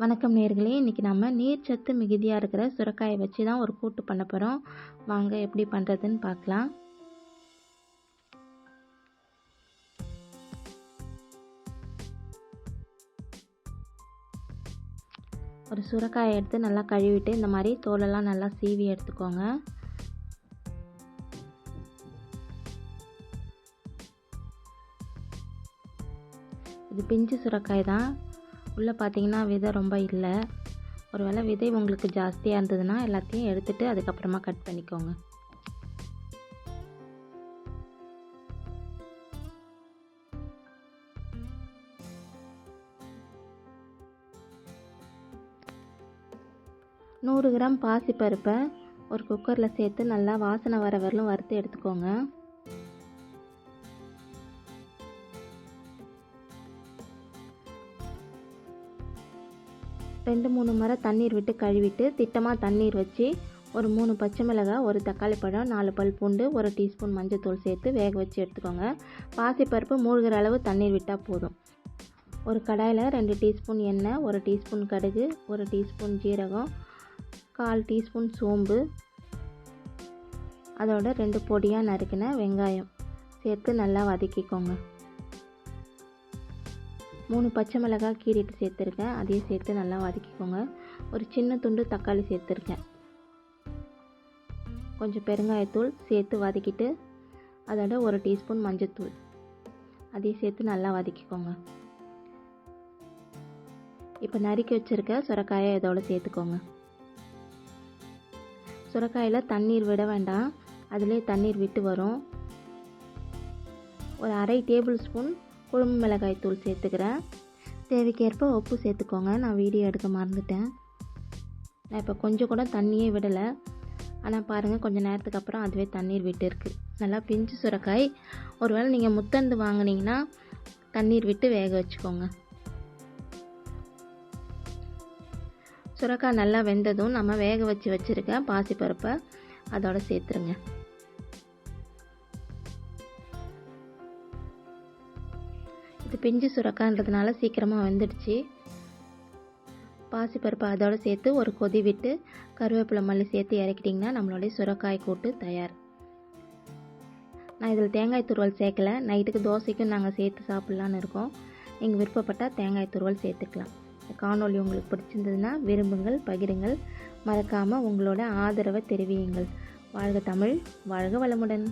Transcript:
வணக்கம் நேர்களே இன்றைக்கி நம்ம நீர்ச்சத்து மிகுதியாக இருக்கிற சுரக்காயை வச்சு தான் ஒரு கூட்டு பண்ண போகிறோம் வாங்க எப்படி பண்ணுறதுன்னு பார்க்கலாம். ஒரு சுரக்காயை எடுத்து நல்லா கழுவிட்டு இந்த மாதிரி தோலெல்லாம் நல்லா சீவி எடுத்துக்கோங்க. இது பிஞ்சு சுரக்காய் தான். உள்ளே பார்த்தீங்கன்னா விதை ரொம்ப இல்லை. ஒருவேளை விதை உங்களுக்கு ஜாஸ்தியாக இருந்ததுன்னா எல்லாத்தையும் எடுத்துகிட்டு அதுக்கப்புறமா கட் பண்ணிக்கோங்க. நூறு கிராம் பாசிப்பருப்பை ஒரு குக்கரில் சேர்த்து நல்லா வாசனை வர வரலும் வறுத்து எடுத்துக்கோங்க. ரெண்டு மூணு முறை தண்ணீர் விட்டு கழுவிட்டு திட்டமாக தண்ணீர் வச்சு ஒரு மூணு பச்சை மிளகாய் ஒரு தக்காளி பழம் நாலு பல் பூண்டு ஒரு டீஸ்பூன் மஞ்சத்தூள் சேர்த்து வேக வச்சு எடுத்துக்கோங்க. பாசிப்பருப்பு மூழ்கிற அளவு தண்ணீர் விட்டால் போதும். ஒரு கடாயில் ரெண்டு டீஸ்பூன் எண்ணெய் ஒரு டீஸ்பூன் கடுகு ஒரு டீஸ்பூன் ஜீரகம் கால் டீஸ்பூன் சோம்பு. அதோட ரெண்டு பொடியாக நறுக்கின வெங்காயம் சேர்த்து நல்லா வதக்கிக்கோங்க. மூணு பச்சை மிளகாய் கீறிட்டு சேர்த்துருக்கேன். அதையும் சேர்த்து நல்லா வதக்கிக்கோங்க. ஒரு சின்ன துண்டு தக்காளி சேர்த்துருக்கேன். கொஞ்சம் பெருங்காயத்தூள் சேர்த்து வதக்கிட்டு அதோட ஒரு டீஸ்பூன் மஞ்சத்தூள். அதையும் சேர்த்து நல்லா வதக்கிக்கோங்க. இப்போ நறுக்கி வச்சுருக்க சுரக்காயை இதோட சேர்த்துக்கோங்க. சுரக்காயில் தண்ணீர் விட வேண்டாம். அதிலே தண்ணீர் விட்டு வரும். ஒரு அரை டேபிள் ஸ்பூன் குழம்பு மிளகாய் தூள் சேர்த்துக்கிறேன். தேவைக்கேற்ப உப்பு சேர்த்துக்கோங்க. நான் வீடியோ எடுக்க மறந்துட்டேன். நான் இப்போ கொஞ்சம் கூட தண்ணியே விடலை. ஆனால் பாருங்கள் கொஞ்சம் நேரத்துக்கு அப்புறம் அதுவே தண்ணீர் விட்டு இருக்குது நல்லா பிஞ்சு சுரக்காய். ஒருவேளை நீங்கள் முத்தந்து வாங்கினீங்கன்னா தண்ணீர் விட்டு வேக வச்சுக்கோங்க. சுரக்காய் நல்லா வெந்ததும் நம்ம வேக வச்சு வச்சுருக்க பாசிப்பருப்பை அதோடு சேர்த்துருங்க. இது பிஞ்சு சுரக்கான்றதுனால சீக்கிரமாக வந்துடுச்சு. பாசிப்பருப்பு அதோடு சேர்த்து ஒரு கொதி விட்டு கருவேப்பிலை மல்லி சேர்த்து இறக்கிட்டிங்கன்னா நம்மளுடைய சுரக்காய் கூட்டு தயார். நான் இதில் தேங்காய் துருவல் சேர்க்கல. நைட்டுக்கு தோசைக்கும் நாங்கள் சேர்த்து சாப்பிட்லான்னு இருக்கோம். நீங்கள் விருப்பப்பட்டால் தேங்காய் துருவல் சேர்த்துக்கலாம். இந்த காணொலி உங்களுக்கு பிடிச்சிருந்ததுன்னா விரும்புங்கள் பகிருங்கள். மறக்காமல் உங்களோட ஆதரவை தெரிவியுங்கள். வாழ்க தமிழ் வாழ்க வளமுடன்.